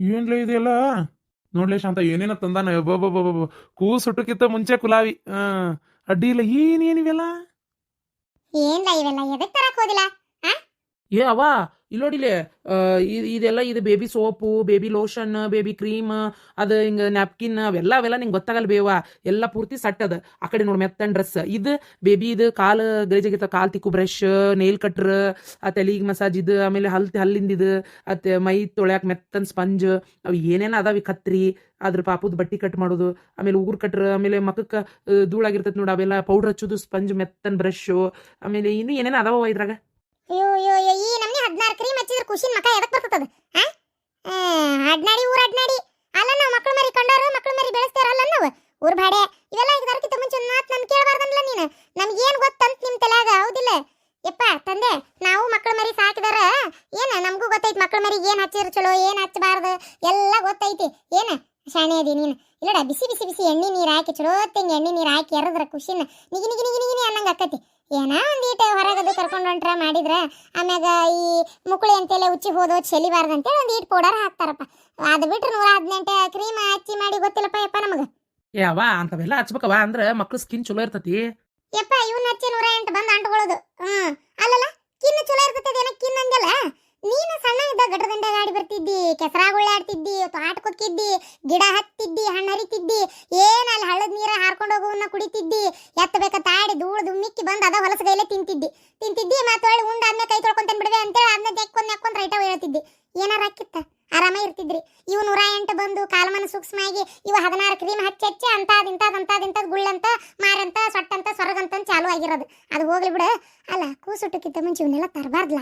ಏನ್ಲೇ ಇದೆಯಲ್ಲ? ನೋಡ್ಲೇ ಶಾಂತ ಏನೇನ ತಂದಾನ ಬಬ್ಬ ಕೂ ಹುಟ್ಟಕ್ಕಿಂತ ಮುಂಚೆ ಕುಲಾವಿ. ಆ ಅಡ್ಡಿ ಇಲ್ಲ ಏನೇನಿವೆಲ್ಲ? ಏನ್ಲ ಇವೆಲ್ಲ? ಎದಕ್ ತರಕ್ ಹೋದಿಲ್ಲ? ಏ ಅವ ಇಲ್ಲಿ ನೋಡಿಲೇ ಇದೆಲ್ಲ ಇದು baby soap, baby lotion, baby cream, ಅದು ಹಿಂಗೆ ನ್ಯಾಪ್ಕಿನ್ ಅವೆಲ್ಲ ಅವೆಲ್ಲ ನಿಂಗೆ ಗೊತ್ತಾಗಲ್ಲ ಬೇವ. ಎಲ್ಲ ಪೂರ್ತಿ ಸಟ್ ಅದ. ಆ ಕಡೆ ನೋಡಿ ಮೆತ್ತನ್ ಡ್ರೆಸ್. ಇದು ಬೇಬಿ ಇದು ಕಾಲು ಗಲೀಜಾಗಿರ್ತ ಕಾಲ್ ತಿಕ್ಕು ಬ್ರಷ್, ನೇಲ್ ಕಟ್ರ್, ಆ ತಲೆಗೆ ಮಸಾಜ್ ಇದು, ಆಮೇಲೆ ಹಲ್, ಹಲ್ಲಿಂದ ಇದು ಅತ್ತೆ ಮೈ ತೊಳ್ಯಾಕ ಮೆತ್ತನ್ ಸ್ಪಂಜ್, ಅವು ಏನೇನು ಅದಾವ ಕತ್ರಿ ಅದ್ರ ಪಾಪದ ಬಟ್ಟಿ ಕಟ್ ಮಾಡೋದು, ಆಮೇಲೆ ಉಗುರು ಕಟ್ರ, ಆಮೇಲೆ ಮಕ್ಕಕ್ಕೆ ಧೂಳಾಗಿರ್ತೈತಿ ನೋಡಿ ಅವೆಲ್ಲ ಪೌಡ್ರ್ ಹಚ್ಚೋದು, ಸ್ಪಂಜ್ ಮೆತ್ತನ್ ಬ್ರಷ್, ಆಮೇಲೆ ಇನ್ನು ಏನೇನು ಅದಾವ ಇದ್ರಾಗ? ಹದಿನಾರು ಕ್ರೀಮ್ ಹಚ್ಚಿದ್ರೆ ಖುಷಿನ ಮಕ ಎದಕ್ ಬರ್ತದ ಅಡ್ನಾಡಿ ಊರ ಅಡ್ನಾಡಿ ಅಲ್ಲ ನಾವು ಮಕ್ಕಳು ಮರಿ ಕಂಡವರು ಮಕ್ಕಳು ಮರಿ ಬೆಳೆಸ್ತಾರಲ್ಲ ನಾವು. ಊರ್ ಭಾಡೆ, ಇವೆಲ್ಲ ಈಗ ದೊರಕಿತ ಮುಂಚೆ ಮಾತ್ ನನ್ ಕೇಳಬಾರ್ದಲ್ಲ ನೀನು. ನಮ್ಗೇನ್ ಗೊತ್ತಂತ ನಿಮ್ ತಲೆಯಾಗ, ಹೌದಿಲ್ಲ? ಯಪ್ಪ, ತಂದೆ, ನಾವು ಮಕ್ಕಳು ಮರಿ ಸಾಕಿದಾರ, ಏನ ನಮಗೂ ಗೊತ್ತೈತಿ ಮಕ್ಕಳು ಮರಿ ಏನ್ ಹಚ್ಚಿರ್ ಚಲೋ, ಏನ್ ಹಚ್ಚಬಾರ್ದು ಎಲ್ಲ ಗೊತ್ತೈತಿ. ಏನ? ಶಾಣೆ ಅದಿ ನೀನು. ಇಲ್ಲಡ, ಬಿಸಿ ಬಿಸಿ ಬಿಸಿ ಎಣ್ಣೆ ನೀರು ಹಾಕಿ, ಚಲೋ ತೆಂಗಿ ಎಣ್ಣೆ ನೀರು ಹಾಕಿ ಎರದ್ರ ಖುಷಿನ. ನಿಗಿ ನಿಗಿ ನಿಗಿ ನಿಗಿ ಅನ್ನಂಗ ಆಕತಿ. ಏನೋ ಒಂದೀಟ ಹೊರಗದು ಕರ್ಕೊಂಡು ಹೊಂಟ್ರ ಮಾಡಿದ್ರ? ಆಮ್ಯಾಗ ಈ ಮುಕುಳಿ ಅಂತೆಲ್ಲ ಉಚ್ಚಿ ಹೋದೋ ಚೆಲಿಬಾರ್ದು ಅಂತೇಳಿ ಒಂದು ಈಟ್ ಪೌಡರ್ ಹಾಕ್ತಾರಪ್ಪ. ಅದು ಬಿಟ್ರೆ ನೂರ ಹದಿನೆಂಟು ಕ್ರೀಮ್ ಹಚ್ಚಿ ಮಾಡಿ ಗೊತ್ತಿಲ್ಲಪ್ಪ ಯಪ್ಪ ನಮಗೆ. ಯಾವ ಅಂತವೆಲ್ಲ ಹಚ್ಬೇಕವ ಅಂದ್ರೆ ಮಕ್ಳು ಸ್ಕಿನ್ ಚಲೋ ಇರ್ತತಿ. ಯಪ್ಪ ಇವ್ನ ಹಚ್ಚಿ ನೂರ ಎಂಟು ಬಂದು ಅಂಟ್ಕೊಳ್ಳೋದು ಹ್ಮ್. ಅಲ್ಲಲ್ಲ ಕಿನ್ನ ಚಲೋ ಇರ್ತದೆ ಏನ ಕಿನ್ ಅಂದಲ್ಲ ನೀನು ಸಣ್ಣ ಇದ್ದ ಗಡ್ರದಂಡ ಗಾಡಿ ಬರ್ತಿದ್ದಿ ಕೆಸರಾಗುಳ್ಳೆ ಆಡ್ತಿದ್ದಿ ತೋಟ ಕೊಕ್ಕಿದ್ದಿ ಗಿಡ ಹತ್ತಿದ್ದಿ ಹಣ್ಣು ಹರಿತಿದ್ದಿ ಏನ್ ಅಲ್ಲಿ ಹಳ್ಳದ ನೀರ ಹಾರ್ಕೊಂಡು ಹೋಗುವನ್ನ ಕುಡಿತಿದ್ದಿ ಎತ್ತ ಬೇಕ ತಾಡಿ ಧೂಳು ದುಮ್ಮಿಕ್ಕಿ ಬಂದು ಅದ ಹೊಲಸ ಗೈಲೆ ತಿಂತಿದ್ದಿ ತಿಂತಿದ್ದಿ ಮತ್ತೆ ಒಳ್ಳೆ ಉಂಡ ಆದ್ಮೇಲೆ ಕೈ ತೊಳ್ಕೊಂತೇನೆ ಬಿಡುವೆ ಅಂತೇಳಿ ಅದನ್ನ ತೆಕ್ಕೊಂಡ್ ನೆಕ್ಕೊಂಡ್ ರೈಟ ಹೇಳ್ತಿದ್ದಿ ಏನಾರ ಹಾಕಿತ್ತ ಆರಾಮ ಇರ್ತಿದ್ರಿ ಇವು ನೂರ ಎಂಟು ಬಂದು ಕಾಲ್ಮನ ಸೂಕ್ಷ್ಮಾಗಿ ಇವ ಹದಿನಾರು ಕ್ರೀಮ್ ಹಚ್ಚಿ ಹಚ್ಚಿ ಅಂತಾದ್ ಇಂತಾದ್ ಅಂತಾದ್ ಇಂತಾದ್ ಗುಳ್ಳಂತ ಮಾರಂತ, ಸೊಟ್ಟಂತ ಸ್ವರ್ಗಂತ ಚಾಲು ಆಗಿರೋದು. ಅದು ಹೋಗ್ಲಿ ಬಿಡು. ಅಲ್ಲ ಕೂಸುಟ್ಟಕ್ಕಿಂತ ಮುಂಚೆ ಇವನ್ನೆಲ್ಲ ತರಬಾರ್ದಲ್ಲ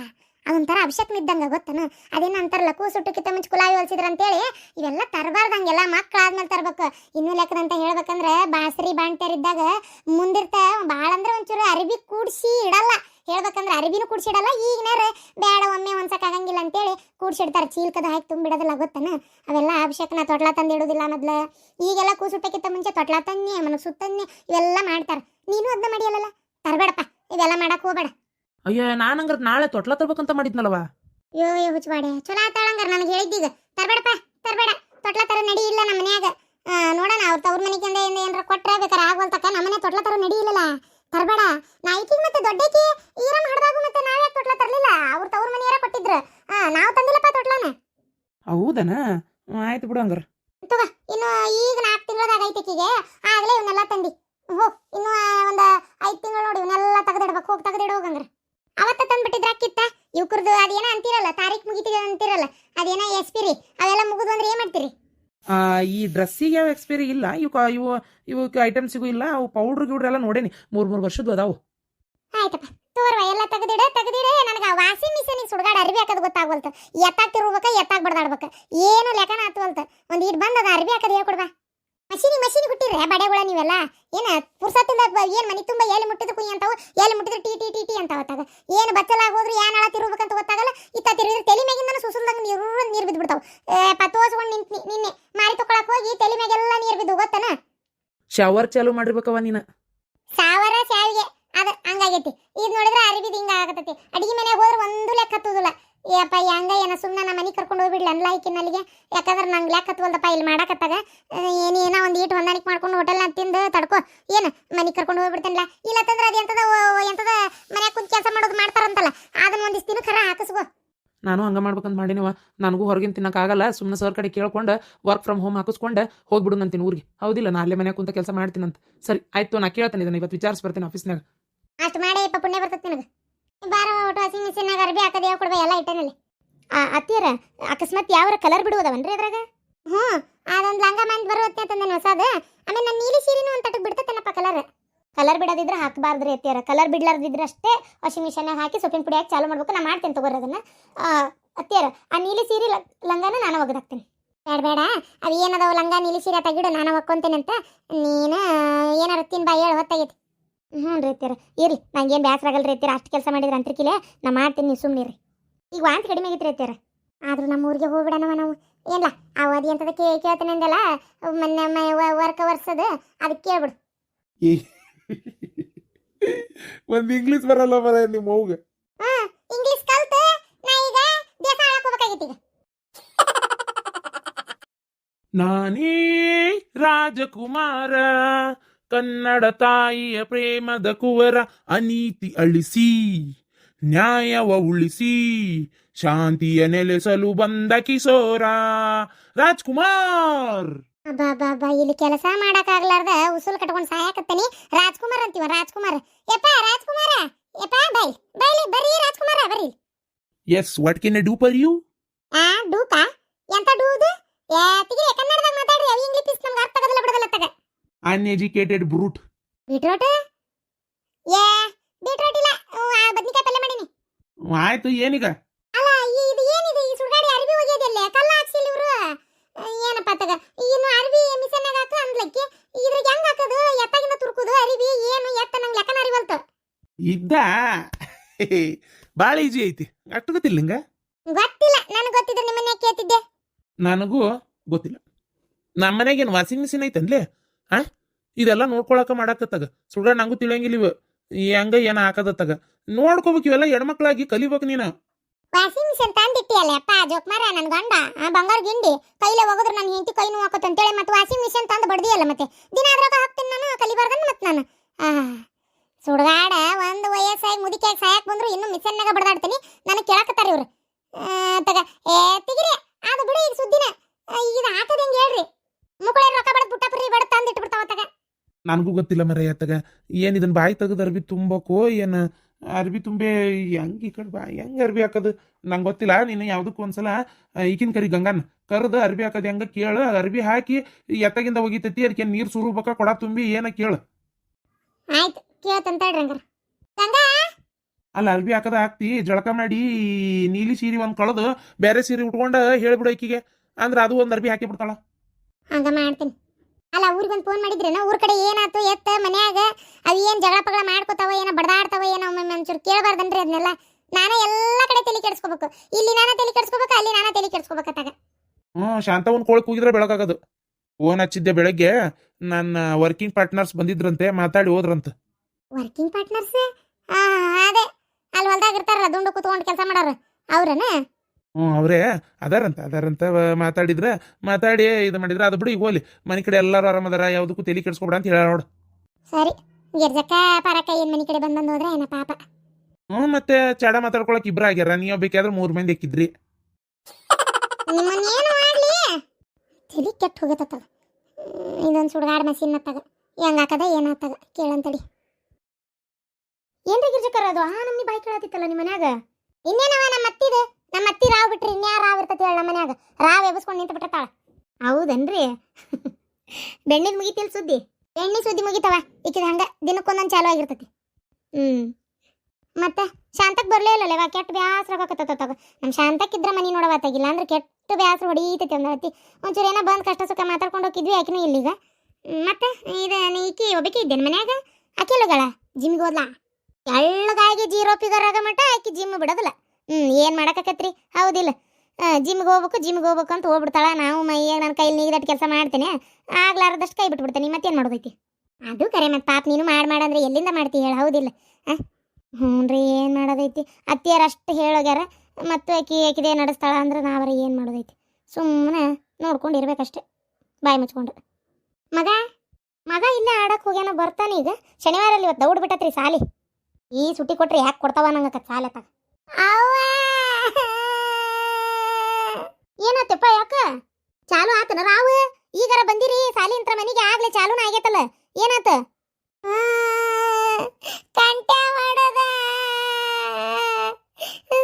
ಅದೊಂಥರ ಅಭಿಷೇಕ್ ಇದ್ದಂಗ ಗೊತ್ತನು? ಅದೇನ ಅಂತಾರಲ್ಲ ಕೂಸುಟ್ಟಕ್ಕಿಂತ ಮುಂಚೆ ಕುಲಾಯಿ ಹೊಲ್ಸಿದ್ರ ಅಂತೇಳಿ ಇವೆಲ್ಲ ತರಬಾರ್ದಂಗೆಲ್ಲ ಮಕ್ಕಳಾದ್ಮೇಲೆ ತರಬೇಕು. ಇನ್ನೂ ಲೆಕ್ಕದಂತ ಹೇಳ್ಬೇಕಂದ್ರೆ, ಬಾಸ್ರಿ ಇದ್ದಾಗ ಮುಂದಿರ್ತ ಭಾಳ ಅಂದ್ರೆ ಒಂಚೂರು ಅರಿವಿ ಕೂಡ್ಸಿ ಇಡಲ್ಲ. ಹೇಳ್ಬೇಕಂದ್ರೆ ಅರಿವಿನೂ ಕೂಡ್ಸಿಡಲ್ಲ ಈಗಿನಾರ ಬೇಡ ಒಮ್ಮೆ ಒಂದ್ಸಕ್ ಆಗಂಗಿಲ್ಲ ಅಂತೇಳಿ ಕೂಡ್ಸಿಡ್ತಾರೆ. ಚೀಲ್ಕದ ಹಾಕಿ ತುಂಬಿಡೋದಿಲ್ಲ ಗೊತ್ತನ? ಅವೆಲ್ಲ ಅಭಿಷೇಕನ ತೊಟ್ಲ ತಂದು ಇಡೋದಿಲ್ಲ ಮೊದ್ಲ. ಈಗೆಲ್ಲ ಕೂಸುಟ್ಟಕ್ಕಿಂತ ಮುಂಚೆ ತೊಟ್ಲ ತನ್ನಿ ಮನಸ್ಸು ಸುತ್ತನ್ನಿ ಇವೆಲ್ಲ ಮಾಡ್ತಾರ. ನೀನು ಅದನ್ನ ಮಾಡಿಯಲ್ಲ ತರಬೇಡಪ್ಪ ಇವೆಲ್ಲ ಮಾಡಕ್ ಹೋಗ್ಬೇಡ. ಅಯ್ಯೋ ನಾನು ಹಂಗಾರೆ ನಾಳೆ ತೊಟ್ಲ ತರ್ಬೇಕಂತ ಮಾಡಿದ್ನಲ್ವಾ ಅಯ್ಯೋ ಯೋ ಹುಚ್ಚಬಾಡೆ ಚಲೋ ಆತಾಳಂಗಾರ ನನಗೆ ಹೇಳಿದ್ದೀಗ. ತರಬೇಡಪ್ಪ ತರಬೇಡ. ತೊಟ್ಲ ತರ ನಡಿ ಇಲ್ಲ ನಮ್ಮ ಆ, ನೋಡೋಣ ಅವ್ರ ತವ್ರ ಮನೆಗಿಂದ ಏನ್ ಏನಾರ ಕೊಟ್ರೆ ಬೇಕಾರೆ ಆಗೋಲ್ತಕ್ಕ ನಮ್ಮನೆ ತೊಟ್ಲ ತರ ನಡಿ ಇಲ್ಲಲ್ಲ ತರಬೇಡ ನಾ ಈಕಿಗೆ ಮತ್ತೆ ದೊಡ್ಡಕಿ ಈರಮ್ಮ ಹಡ್ದಾಗು ಮತ್ತೆ ನಾವ್ ಯಾಕೆ ತೊಟ್ಲ ತರ್ಲಿಲ್ಲ ಅವ್ರ ತವ್ರ ಮನೆಯಾರ ಕೊಟ್ಟಿದ್ರು ಆ ನಾವು ತಂದಿಲ್ಲಪ್ಪ ತೊಟ್ಲನ ಹೌದನ ಹ್ಮ್, ಆಯ್ತು ಬಿಡು ಹಂಗಾರ ತಗೋ ಇನ್ನು ಈಗ ನಾಲ್ಕು ತಿಂಗಳದಾಗ ಐತಿಕಿಗೆ ಆಗ್ಲೇ ಇವನ್ನೆಲ್ಲ ತಂದಿ ಹೋ ಇನ್ನು ಒಂದು ಐದು ತಿಂಗಳು ನೋಡಿ ಇವನ್ನೆಲ್ಲ ತೆಗೆದಿಡ್ಬೇಕು ಹೋಗಿ ತೆಗೆದಿಡ ಹೋಗಂಗ್ರ ಅವತ್ತ ತಂದ್ಬಿಟ್ಟಿದ್ರ ಅಕ್ಕಿತ್ತ ಇವ್ಕರ್ದು ಅದೇನ ಅಂತಿರಲ್ಲ ತಾರೀಖ್ ಮುಗಿತಿದೆ ಅಂತಿರಲ್ಲ ಅದೇನ ಎಸ್ ಪಿ ರೀ ಅವೆಲ್ಲ ಮುಗಿದು ಅಂದ್ರೆ ಏನ್ ಮಾಡ್ತೀರಿ ಆ, ಈ ಡ್ರೆಸ್ಸಿಗೆ ಯಾವ ಎಕ್ಸ್ಪೈರಿ ಇಲ್ಲ, ಇವು ಇವು ಇವು ಐಟಮ್ಸಿಗೂ ಇಲ್ಲ, ಅವು ಪೌಡ್ರ್ ಗಿಡರೆಲ್ಲ ಎಲ್ಲ ನೋಡೇನಿ. ಮೂರು ಮೂರು ವರ್ಷದ್ದು ಅದಾವು. ಆಯ್ತಪ್ಪ, ತೋರ್ವ, ಎಲ್ಲ ತೆಗೆದಿಡ ತೆಗೆದಿಡ, ನನಗೆ ವಾಷಿಂಗ್ ಮಿಷಿನಿಗೆ ಸುಡ್ಗಾಡ ಅರ್ಬಿ ಹಾಕೋದು ಗೊತ್ತಾಗ್ವಲ್ತ. ಎತ್ತಾಗ ತಿರ್ಬೇಕ ಎತ್ತಾಗ ಬಡ್ದಾಡ್ಬೇಕ ಏನು ಲೆಕ್ಕನ ಅಂತ ಒಂದ್ ಇಟ್ ಬಂದದ ಅರ್ಬಿ ಹಾಕೋದು ಹೇಳ್ಕೊಡ್ಬಾ ಮಷಿನಿ ಮಷಿನಿ ಹುಟ್ಟಿರ್ರೆ ಬಡೆಗಳ ನೀವೆಲ್ಲ. ಏನ ಪುರ್ಸತ್ತಿಂದ ಏನ್ ಮನಿ ತುಂಬಾ ಎಲ್ಲಿ ಮುಟ್ಟಿದ್ರು ಕುಯಿ ಅಂತಾವು? ಎಲ್ಲಿ ಮುಟ್ಟಿದ್ರು ಟಿ ಟಿ ಟಿ ಟಿ ಅಂತ ಹೊತ್ತಾಗ ಏನು ಬಚ್ಚಲಾಗ ಹೋದ್ರು ಏನ್ ಹಳ ತಿರ್ಬೇಕಂತ ಗೊತ್ತಾಗಲ್ಲ. ಇತ್ತ ತಿರುಗಿದ್ರೆ ತಲೆ ಮ್ಯಾಗಿಂದ ಸುಸುಲ್ದಂಗ ನೀರು ನೀರು ಬಿದ್ಬಿಡ್ತಾವ. ಪತ್ತೋಸ್ಕೊಂಡು ನಿಂತ್ ನಿನ್ನೆ ಮಾರಿ ತಕೊಳಕ್ ಹೋಗಿ ತಲೆ ಮ್ಯಾಗೆಲ್ಲ ನೀರು ಬಿದ್ದು ಗೊತ್ತನ? ಶವರ್ ಚಾಲು ಮಾಡಿರ್ಬೇಕವ ನೀನು. ಸಾವರ ಸಾವಿಗೆ ಅದ ಹಂಗಾಗೈತಿ. ಇದು ನೋಡಿದ್ರೆ ಅರಿವಿದ್ ಹಿಂಗ ಆಗತೈತಿ ಅಡಿಗೆ ಮನೆಗೆ ಹೋದ್ರೆ ಒಂದು ಲೆಕ್ಕ ಹತ್ತುದಿಲ್ಲ ಏಪ್ಪ ಹೆಂಗ ಏನ ಸುಮ್ಮನೆ ನಮ್ಮ ಮನೆ ಕರ್ಕೊಂಡು ಹೋಗ್ಬಿಡ್ಲಿ ಅನ್ಲ ಈಕಿನ ಅಲ್ಲಿಗೆ ಯಾಕಂದ್ರೆ ನಂಗೆ ಲೆಕ್ಕ ಒಂದಪ್ಪ ಇಲ್ಲಿ ಮಾಡಕತ್ತಾಗ. ಏನು ಏನೋ ಒಂದು ಈಟ್ ಹೊಂದಾಣಿಕೆ ಮಾಡ್ಕೊಂಡು ಹೋಟೆಲ್ನ ತಿಂದು ತಡ್ಕೊ. ಏನು ಮನೆ ಕರ್ಕೊಂಡು ಹೋಗ್ಬಿಡ್ತೇನಲ್ಲ ಇಲ್ಲ ತಂದ್ರೆ ಅದು ಎಂತದ ಎಂತದ ಮನ್ಯಾಗ ಕುಂತ ಕೆಲಸ ಮಾಡೋದು ಮಾಡ್ತಾರಂತಲ್ಲ ಅದನ್ನ ಒಂದಿಷ್ಟು ದಿನ ಖರ ಹಾಕಿಸ್ಕೋ. ನಾನು ಹಂಗೆ ಮಾಡ್ಬೇಕಂತ ಮಾಡಿನವ ನನಗೂ ಹೊರಗಿನ ತಿನ್ನಕ್ಕಾಗಲ್ಲ ಸುಮ್ಮನೆ ಸರ್ ಕಡೆ ಕೇಳ್ಕೊಂಡು ವರ್ಕ್ ಫ್ರಮ್ ಹೋಮ್ ಹಾಕಿಸ್ಕೊಂಡು ಹೋಗ್ಬಿಡು ನಂತೀನಿ ಊರಿಗೆ. ಹೌದಿಲ್ಲ ನಾ ಅಲ್ಲೇ ಮನ್ಯಾಗ ಕುಂತ ಕೆಲಸ ಮಾಡ್ತೀನಂತ. ಸರಿ ಆಯ್ತು ನಾ ಕೇಳ್ತೇನೆ ಇದನ್ನ ಇವತ್ತು ವಿಚಾರಿಸಿ ಬರ್ತೀನಿ ಆಫೀಸ್ನಾಗ ಅಷ್ಟು ಮಾಡಿ ಪುಣ್ಯ ಬರ್ತೈತಿ ನಿನಗೆ. ವಾಷಿಂಗ್ ಮಿಷಿನ್ನಾಗ ಅರ್ಬಿ ಯಾವ ಹೇಳ್ಕೊಡ್ಬ ಎಲ್ಲ ಇಟ್ಟನಲ್ಲಿ. ಅತ್ತಿಯರ ಅಕಸ್ಮಾತ್ ಯಾವ ಕಲರ್ ಬಿಡುವುದವನ್ರಿ ಅದ್ರಾಗ? ಹ್ಞೂ ಅದೊಂದು ಲಂಗ ಮಂದ್ ಬರುತ್ತೆ ಅಂತಂದೇನು ಹೊಸದು? ಆಮೇಲೆ ನನ್ನ ನೀಲಿ ಸೀರೆನೂ ಒಂದು ತಟಕ್ ಬಿಡ್ತೈತೇನಪ್ಪ ಕಲರ್ ಕಲರ್ ಬಿಡೋದಿದ್ರೆ ಹಾಕಬಾರ್ದ್ರಿ ಅತ್ತಿಯರ. ಕಲರ್ ಬಿಡ್ಲಾರ್ದಿದ್ರೆ ಅಷ್ಟೇ ವಾಷಿಂಗ್ ಮಿಷನ್ನಾಗ ಹಾಕಿ ಸೊಪ್ಪಿನ ಪುಡಿ ಹಾಕಿ ಚಾಲು ಮಾಡ್ಬೇಕು. ನಾ ಮಾಡ್ತೇನೆ ತಗೋರಿ ಅದನ್ನ. ಅತ್ತಿಯರ ಆ ನೀಲಿ ಸೀರೆ ಲಂಗಾನ ನಾನು ಒಗದಾಕ್ತೇನೆ. ಬೇಡ ಬೇಡ ಅದು ಏನದಾವ ಲಂಗ ನೀಲಿ ಸೀರೆ ತೆಗಿಡು ನಾನು ಒಕ್ಕೊಂತೇನೆ ಅಂತ ನೀನು ಏನಾರ ತಿನ್ ಬಾ ಹೇಳು ಹೊತ್ತಾಗೈತಿ. ಹ್ಞೂ ರೀ ಅತ್ತಿಯರ ಇರ್ಲಿ ನಂಗೇನು ಬೇಸರ ಆಗಲ್ಲ ರೀ ಅತ್ತಿಯರ ಅಷ್ಟು ಕೆಲಸ ಮಾಡಿದ್ರೆ ಅಂತ್ರಿಕಿಲೆ ನಾ ಮಾಡ್ತೀನಿ ನೀವು ಸುಮ್ಮನೆ ರೀ ಈಗ ವಾಂತಿ ಕಡಿಮೆ ಆಗೈತೆ ರೀ ಅತ್ತಿಯರ ಆದರೂ ನಮ್ಮ ಊರಿಗೆ ಹೋಗ್ಬಿಡಣವ ನಾವು. ಏನಿಲ್ಲ ಅವಧಿ ಅಂತದ ಕೇ ಕೇಳ್ತೇನೆ ಅಂದಲ್ಲ? ಮೊನ್ನೆ ವರ್ಕ ವರ್ಸದ ಅದಕ್ಕೆ ಕೇಳ್ಬಿಡು. ಒಂದ್ ಇಂಗ್ಲೀಷ್ ಬರಲ್ಲ ಬರ ನಿಮ್ಮ ಅವ್ಗ. ಇಂಗ್ಲಿಷ್ ಕಲ್ತು ನಾ ಈಗ ದೇಶ ಹಾಕೋಬೇಕಾಗಿತ್ತು ಈಗ. ನಾನೇ ರಾಜಕುಮಾರ. ಕನ್ನಡ ತಾಯಿಯ ಪ್ರೇಮದ ಕುವರ ಅನೀತಿ ಅಳಿಸಿ ನ್ಯಾಯವ ಉಳಿಸಿ ಶಾಂತಿಯ ನೆಲೆಸಲು ಬಂದ ಕಿಶೋರ ರಾಜ್ಕುಮಾರ್. ಬಾ ಬಾ ಬಾ ಇಲ್ಲಿ ಕೆಲಸ ಮಾಡಕ್ಕಾಗ್ಲಾರ್ದ ಉಸುಲ್ ಕಟ್ಕೊಂಡ್ ಸಾಯಕತ್ತನಿ. ರಾಜ್ಕುಮಾರ್ ಅಂತೀವ ರಾಜ್ಕುಮಾರ್. ಯಪ್ಪ ರಾಜ್ಕುಮಾರ? ಯಪ್ಪ ಬೈ ಬೈಲಿ ಬರ್ರಿ ರಾಜ್ಕುಮಾರ ಬರ್ರಿ. Yes what can I do for you? ಆ ಕಾ ಎಂತ ಡೂದು? ಏ ತಿಗಿ ಕನ್ನಡದಾಗ ಮಾತಾಡ್ರಿ ಅವಿ ಇಂಗ್ಲಿಷ್ ಪೀಸ್ ನಮ್ಗೆ ಅರ್ಥ ಆಗೋದಿಲ್ಲ ಬಿಡೋದಿಲ್ಲ ತಗ ಅನ್ಎಜುಕೇಟೆಡ್ ಬ್ರೂಟ್ ಬೀಟ್ರೋಟ್ ಏ ಬೀಟ್ರೋಟ್ ಇಲ್ಲ. ಬದ್ನಿಕಾಯಿ ಪಲ್ಯ ಮಾಡೀನಿ. ಆಯ್ತು ಏನೀಗ? ಅಲ್ಲ ಈ- ಇದು ಏನಿದೆ? ಈ ಸುಡ್ಗಾಡಿ ಅರ್ಬಿ ಒಗೆಯೋದಿಲ್ಲ ಕಲ್ಲ ಹಾಕ್ಸಿಲ್ಲ ಇವರು. ಏನಪ್ಪ ತಗ? ಇನ್ನು ಅರ್ಬಿ ಮಿಷನ್ ಹಾಕು ಅಂದ್ಲಕ್ಕಿ ಇದ್ರಾಗ ಹೆಂಗ್ ಹಾಕೋದು? ಎತ್ತಾಗಿಂದ ತುರ್ಕುದು ಅರಿವಿ ಏನು ಎತ್ತ ನಂಗೆ ಲೆಕ್ಕನ ಅರಿವಲ್ತು ಇದ್ದ? ಭಾಳ ಈಜಿ ಐತಿ. ಅಷ್ಟು ಗೊತ್ತಿಲ್ಲ ನಿಂಗ? ಗೊತ್ತಿಲ್ಲ. ನನಗೆ ಗೊತ್ತಿದ್ರೆ ನಿಮ್ಮನ್ನ ಕೇಳ್ತಿದ್ದೆ? ನನಗೂ ಗೊತ್ತಿಲ್ಲ. ನಮ್ಮ ಮನೆಗೇನು ವಾಷಿಂಗ್ ಮಿಷಿನ್ ಐತನ್ಲೇ? ಆ? ಇದೆಲ್ಲ ನೋಡ್ಕೊಳಕ ಮಾಡಾಕತ್ತಾಗ ಸುಳ್ಳ ನಂಗೂ ತಿಳಿಯಂಗಿಲ್ಲ ಹೆಂಗ ಏನ ಹಾಕದತ್ತಾಗ ನೋಡ್ಕೋಬೇಕು ಇವೆಲ್ಲ ಹೆಣ್ಮಕ್ಳಾಗಿ ಕಲಿಬೇಕು ನೀನು. ವಾಷಿಂಗ್ ಮಿಷನ್ ತಂದಿಟ್ಟಿಯಲ್ಲ ಅಪ್ಪ ಜೋಕ್ಮಾರ ನನ್ನ ಗಂಡ. ಬಂಗಾರ ಗಿಂಡಿ. ಕೈಲೇ ಹೋಗಿದ್ರೆ ನನ್ನ ಹೆಂಡತಿ ಕೈ ನೋವು ಅಂತೇಳಿ ಮತ್ತೆ ವಾಷಿಂಗ್ ಮಿಷನ್ ತಂದು ಬಡ್ದಿಯಲ್ಲ ಮತ್ತೆ. ದಿನ ಅದ್ರಾಗ ಹಾಕ್ತೀನಿ ನಾನು, ಕಲಿಬಾರ್ದನ್ ಮತ್ತೆ ನಾನು. ಸುಡಗಾಡ, ಒಂದು ವಯಸ್ಸಾಗಿ ಮುದಿಕಾಗಿ ಸಾಯಕ್ ಬಂದ್ರು ಇನ್ನು ಮಿಷನ್ನಾಗ ಬಡ್ದಾಡ್ತೀನಿ. ನನಗೆ ಕೇಳಕತ್ತಾರ ಇವ್ರು. ತಗ. ಏ, ತಿಗಿರಿ. ಅದು ಬಿಡಿ ಈಗ ಸುದ್ದಿನ. ಈಗ ಹಾಕದ ಹೆಂಗೆ ಹೇಳ್ರಿ? ಮುಕ್ಕಳೆ ರೊಕ್ಕ ಬಡದ್ ಬುಟ್ಟ ಬಡ ತಂದಿಟ್ಟು ತಗ. ನನಗೂ ಗೊತ್ತಿಲ್ಲ ಮರ ಯಾತಗ ಏನ್ ಇದನ್ ಬಾಯಿ ತೆಗೆದು ಅರ್ಬಿ ತುಂಬಕೋ ಏನ ಅರ್ಬಿ ತುಂಬೆ ಹೆಂಗ್ ಈ ಕಡೆ ಬಾಯಿ ಹೆಂಗ್ ಅರ್ಬಿ ಹಾಕದು? ನಂಗೆ ಗೊತ್ತಿಲ್ಲ ನೀನು ಯಾವ್ದಕ್ಕೂ ಒಂದ್ಸಲ ಈಗಿನ ಈಕಿನ ಕರಿ ಗಂಗನ್ ಕರೆದು ಅರ್ಬಿ ಹಾಕೋದು ಹೆಂಗ ಕೇಳು ಅರ್ಬಿ ಹಾಕಿ ಎತ್ತಗಿಂದ ಹೋಗಿತೈತಿ ಅದಕ್ಕೆ ನೀರು ಸುರುಬೇಕ ಕೊಡ ತುಂಬಿ ಏನ ಕೇಳು. ಆಯ್ತು ಕೇಳ್ತಂತ ಅಲ್ಲ ಅರ್ಬಿ ಹಾಕದ ಹಾಕ್ತಿ ಜಳಕ ಮಾಡಿ ನೀಲಿ ಸೀರೆ ಒಂದ್ ಕಳೆದು ಬೇರೆ ಸೀರೆ ಉಟ್ಕೊಂಡ ಹೇಳ್ಬಿಡು ಈಕಿಗೆ. ಅಂದ್ರ ಅದು ಒಂದ್ ಅರ್ಬಿ ಹಾಕಿ ಬಿಡ್ತಾಳ. ಹಂಗ ಮಾಡ್ತೀನಿ. ಅಲ್ಲ ಊರಿಗೊಂದು ಫೋನ್ ಮಾಡಿದ್ರೇನ? ಊರ ಕಡೆ ಏನಾಯ್ತು? ಎತ್ತ? ಮನ್ಯಾಗ? ಅವು ಏನು ಜಗಳ ಪಗಳ ಮಾಡ್ಕೋತಾವ ಏನೋ ಬಡದಾಡ್ತಾವ ಏನೋ ಒಮ್ಮೆ ಒಂಚೂರು ಕೇಳಬಾರ್ದನ್ರಿ ಅದನ್ನೆಲ್ಲ ನಾನೇ ಎಲ್ಲ ಕಡೆ ತಲೆ ಕೆಡಿಸ್ಕೋಬೇಕು. ಇಲ್ಲಿ ನಾನು ತಲೆ ಕೆಡಿಸ್ಕೋಬೇಕು ಅಲ್ಲಿ ನಾನೇ ತಲೆ ಕೆಡಿಸ್ಕೋಬೇಕಾಗ ಹ್ಞೂ ಶಾಂತವನ್ ಕೋಳ್ ಕೂಗಿದ್ರೆ ಬೆಳಗಾಗದು. ಫೋನ್ ಹಚ್ಚಿದ್ದೆ ಬೆಳಗ್ಗೆ ನನ್ನ ವರ್ಕಿಂಗ್ ಪಾರ್ಟ್ನರ್ಸ್ ಬಂದಿದ್ರಂತೆ ಮಾತಾಡಿ ಹೋದ್ರಂತ. ವರ್ಕಿಂಗ್ ಪಾರ್ಟ್ನರ್ಸ್ ಆ ಅದೇ. ಅಲ್ಲಿ ಹೊಲ್ದಾಗ ಇರ್ತಾರ ದುಂಡು ಕೂತ್ಕೊಂಡು ಕೆಲಸ ಮಾಡೋರು. ಅವ್ರನ? ಹ್ಞೂ ಅವರೇ ಅದಾರಂತ ಅದಾರಂತ ಮಾತಾಡಿದ್ರೆ ಮಾತಾಡಿ ಇದು ಮಾಡಿದ್ರೆ ಅದು ಬಿಡು ಈಗ ಹೋಲಿ ಮನೆ ಕಡೆ ಎಲ್ಲರೂ ಆರಾಮದಾರ ಯಾವುದಕ್ಕೂ ತಲೆ ಕೆಡಿಸ್ಕೊಬೇಡ ಅಂತ ಹೇಳ ನೋಡು. ಸರಿ ಗಿರ್ಜಕ್ಕ ಪರಕ್ಕ ಏನ್ ಮನಿ ಕಡೆ ಬಂದ ಹೋದ್ರೆ ಏನ ಪಾಪ. ಹ್ಞೂ ಮತ್ತೆ ಚಾಡ ಮಾತಾಡ್ಕೊಳಕ್ ಇಬ್ರ ಆಗ್ಯಾರ ನೀವು ಬೇಕಾದ್ರೆ ಮೂರು ಮಂದಿ ಹಾಕಿದ್ರಿ ನಿಮ್ಮನ್ನ ಏನು ಮಾಡ್ಲಿ? ತಲಿ ಕೆಟ್ಟ ಹೋಗತ್ತದ. ಇದೊಂದು ಸುಡ್ಗಾಡ್ ಮಸೀನ್ ಅತ್ತಾಗ ಹೆಂಗ್ ಹಾಕದ ಏನಾಗ್ತದ ಕೇಳಂತಡಿ ಏನ್ರಿ ಗಿರ್ಜಕರ ಅದು? ಆ ನಮ್ಮ ಬಾಯಿ ಕೇಳತ್ತಿತ್ತಲ್ಲ ನಿಮ್ಮ ಮನ್ಯಾಗ ಇನ್ನೇನವ ನಮ್ಮ ಅತ್ತಿದೆ ನಮ್ಮ ಅತ್ತಿ ರಾವ್ ಬಿಟ್ರಿ ಇನ್ಯಾರ ರಾವ್ ಇರ್ತತಿ ಹೇಳ ನಮ್ಮ ಮನ್ಯಾಗ? ರಾವ್ ಎಬ್ಸ್ಕೊಂಡು ನಿಂತು ಬಿಟ್ಟತಾಳ ಹೌದನ್ರಿ? ಬೆಣ್ಣಿದ್ ಮುಗಿತಿಲ್ ಸುದ್ದಿ? ಎಣ್ಣೆ ಸುದ್ದಿ ಮುಗಿತವ. ಈಕಿದ ಹಂಗ ದಿನಕ್ಕೊಂದೊಂದು ಚಾಲು ಆಗಿರ್ತತಿ. ಹ್ಮ್. ಮತ್ತೆ ಶಾಂತಕ್ ಬರ್ಲೇ ಇಲ್ಲ ಲೆವ ಕೆಟ್ಟ ಬ್ಯಾಸ್ರ ಆಗಾಕತ್ತತ್ತಾಗ ನಮ್ಮ ಶಾಂತಕ್ಕಿದ್ರ ಮನಿ ನೋಡವತ್ತಾಗಿಲ್ಲ ಅಂದ್ರೆ ಕೆಟ್ಟ ಬ್ಯಾಸ್ರ ಹೊಡೀತೈತಿ ಅಂದಳತಿ ಒಂಚೂರು ಏನೋ ಬಂದ್ ಕಷ್ಟ ಸುಖ ಮಾತಾಡ್ಕೊಂಡು ಹೋಗಿದ್ವಿ ಆಕಿನೂ ಇಲ್ಲಿಗ. ಮತ್ತೆ ಇದು ಈಕಿ ಒಬ್ಬಕಿ ಇದ್ದೇನೆ ಮನ್ಯಾಗ? ಆಕಿ ಎಲ್ಲಗಳ ಜಿಮ್ಗೆ ಹೋದ್ಲಾ? ಎಳ್ಳಗಾಗಿ ಜೀರೋ ಫಿಗರ್ ಆಗ ಮಟ ಆಕಿ ಜಿಮ್ ಬಿಡೋದಿಲ್ಲ. ಹ್ಮ್, ಏನ್ ಮಾಡೋಕ್ಕತ್ರಿ? ಹೌದಿಲ್ಲ. ಜಿಮ್ಗೆ ಹೋಗ್ಬೇಕು ಜಿಮ್ಗೆ ಹೋಗ್ಬೇಕು ಅಂತ ಹೋಗ್ಬಿಡ್ತಾಳ. ನಾವು ಮೈಯಾಗ ನನ್ನ ಕೈಲಿ ನೀಗದಟ್ಟು ಕೆಲಸ ಮಾಡ್ತೇನೆ. ಆಗ್ಲಾರದಷ್ಟು ಕೈ ಬಿಟ್ಬಿಡ್ತೇನೆ. ಮತ್ತೇನು ಮಾಡೋದೈತಿ? ಅದು ಕರೆ ಮತ್ತೆ ಪಾಪ, ನೀನು ಮಾಡಿ ಮಾಡಂದ್ರೆ ಎಲ್ಲಿಂದ ಮಾಡ್ತಿ ಹೇಳಿ? ಹೌದಿಲ್ಲ. ಹ್ಞೂ ರೀ, ಏನು ಮಾಡೋದೈತಿ? ಅತ್ತಿಯರ್ ಅಷ್ಟು ಹೇಳೋಗ್ಯಾರ. ಮತ್ತು ಆಕಿ, ಆಕಿದೆ ನಡೆಸ್ತಾಳ ಅಂದ್ರೆ ನಾವರ ಏನು ಮಾಡೋದೈತಿ? ಸುಮ್ಮನೆ ನೋಡ್ಕೊಂಡು ಇರಬೇಕಷ್ಟೆ ಬಾಯಿ ಮುಚ್ಕೊಂಡು. ಮಗ ಮಗ ಇಲ್ಲೇ ಆಡಕ್ಕೆ ಹೋಗ್ಯಾನ, ಬರ್ತಾನೆ ಈಗ. ಶನಿವಾರಲ್ಲಿ ಇವತ್ತು ದೌಡ್ ಬಿಟ್ಟತ್ರಿ ಸಾಲಿ. ಈ ಸುಟ್ಟಿ ಕೊಟ್ರಿ ಯಾಕೆ ಕೊಡ್ತಾವ ನಂಗೆ ಸಾಲ ತಗ. ಏನಾತಪ್ಪ ಯಾಕ? ಚಾಲು ಆತನ ರಾವು? ಈಗಾರ ಬಂದಿರಿ ಸಾಲಿಂತ್ರ ಮನೆಗೆ ಆಗ್ಲೇ ಚಾಲೂನ ಆಗೈತಲ್ಲ. ಏನಾತ ಕಂಟ ಮಾಡದ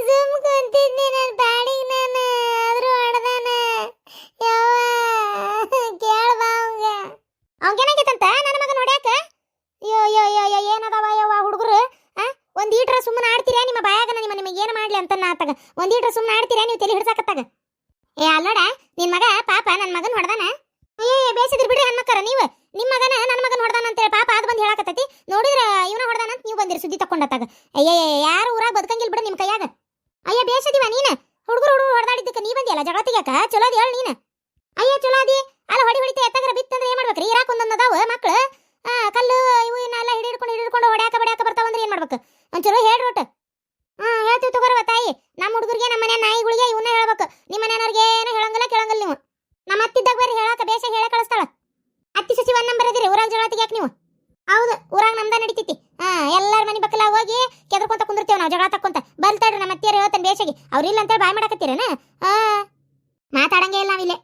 ಸುಮ್ ಕುಂತಿದ್ನಿ ನನ್ನ ಬಾಡಿಗೆ ನಾನು ಆದ್ರೂ ಹೊಡ್ದಾನ ಯವ್ವ ಕೇಳ್ಬಾ ಅವಂಗ ಅವಂಗೇನಾಗೈತಂತ ನನ್ನ ಮಗ ನೋಡ್ಯಾಕ ಯೋ ಯೋ ಯೋ ಯೋ ಏನದವ ಯವ್ವ ಹುಡುಗರು ಆ ಒಂದ್ ಈಟ್ರ ಸುಮ್ಮನೆ ಆಡ್ತೀರಾ ನಿಮ್ಮ ಬಾಯಾಗ ನಿಮ್ಮ ನಿಮಗೆ ಏನು ಮಾಡ್ಲಿ ಅಂತ ನಾತಾಗ ಒಂದ್ ಈಟ್ರ ಸುಮ್ಮನೆ ಆಡ್ತೀರಾ ನೀವು ತಲೆ ಹಿಡ್ಸಾಕತ್ತಾಗ? ಏ ಅಲ್ಲೋಡ ನಿನ್ ಮಗ ಪಾಪ ನನ್ನ ಮಗನ್ ಹೊಡೆದಾನ? ಅಯ್ಯ ಬೇಸಿದ್ರಿ ಬಿಡ್ರಿ ಹೆಣ್ಮಕ್ಕರ ನೀವು. ನಿಮ್ಮ ಮಗನ ನನ್ನ ಮಗನ ಹೊಡೆದಾನ ಅಂತೇಳಿ ಪಾಪ ಅದು ಬಂದು ಹೇಳಕತ್ತೈತಿ. ನೋಡಿದ್ರೆ ಇವನ ಹೊಡೆದಾನ ಅಂತ ನೀವು ಬಂದಿರಿ ಸುದ್ದಿ ತಕೊಂಡತ್ತಾಗ ಅಯ್ಯ ಯಾರು ಊರಾಗ ಬದುಕಂಗಿಲ್ಲ ಬಿಡು ನಿಮ್ಮ ಕೈಯಾಗ ಅಯ್ಯ ಬೇಸದಿವ ನೀನು ಹುಡುಗರು ಹುಡುಗರು ಹೊಡೆದಾಡಿದ್ದಕ್ಕೆ ನೀ ಬಂದಿಯಲ್ಲ ಜಗಳ ತೆಗಿಯಾಕ ಚಲೋ ಅದಿ ಹೇಳ ನೀನು ಅಯ್ಯ ಚಲೋ ಅದಿ ಅಲ್ಲ ಹೊಡಿ ಹೊಡಿತ ಎತ್ತಗರ ಬಿತ್ತಂದ್ರೆ ಏನ್ ಮಾಡ್ಬೇಕ್ರಿ ಇರಾಕ್ ಒಂದೊಂದು ಅದಾವ ಮಕ್ಳು ಆ ಕಲ್ಲು ಇವು ಇವನ್ನೆಲ್ಲ ಹಿಡಿಡ್ಕೊಂಡು ಹಿಡಿಡ್ಕೊಂಡು ಹೊಡ್ಯಾಕ ಬಡ್ಯಾಕ ಬರ್ತಾವಂದ್ರೆ ಏನ್ ಮಾಡ್ಬೇಕು ಒಂಚೂರು ಹೇಳ್ರಿ ಒಟ್ಟು ಹಾ ಹೇಳ್ತೀವಿ ತಗೋರವ ತಾಯಿ ನಮ್ಮ ಹುಡುಗರಿಗೆ ನಮ್ಮ ಮನೆ ನಾಯಿಗಳಿಗೆ ಇವನ್ನ ಹೇಳ್ಬೇಕು ನಿಮ್ಮ ಮನೆಯವ್ರಿಗೆ ಏನು ಹೇಳಂಗಿಲ್ಲ ಕೇಳಂಗಿಲ್ಲ ನೀವು ನಮ್ಮ ಅತ್ತಿದ್ದಾಗ ಬರ್ರಿ ಹೇಳಾಕ ಹೋಗಿ ಕೆದರ್ಕೊಂತ ಕುಂದಿರ್ತೇವೆ ನಾವು ಜಗಳ ತಕ್ಕೊಂತ ಬರ್ತಾಡ್ರಿ ತಡ್ರಿ ನಮ್ಮ ಅತ್ತಿಯರು ಹೇಳ್ತಾನೆ ಬೇಸಿಗೆ ಅವ್ರಿಲ್ಲ ಅಂತೇಳಿ ಬಾಯ್ ಮಾಡಕತ್ತೀರೇನ? ಆ, ಮಾತಾಡಂಗೆ ಇಲ್ಲ ನಾವಿಲ್ಲೇ.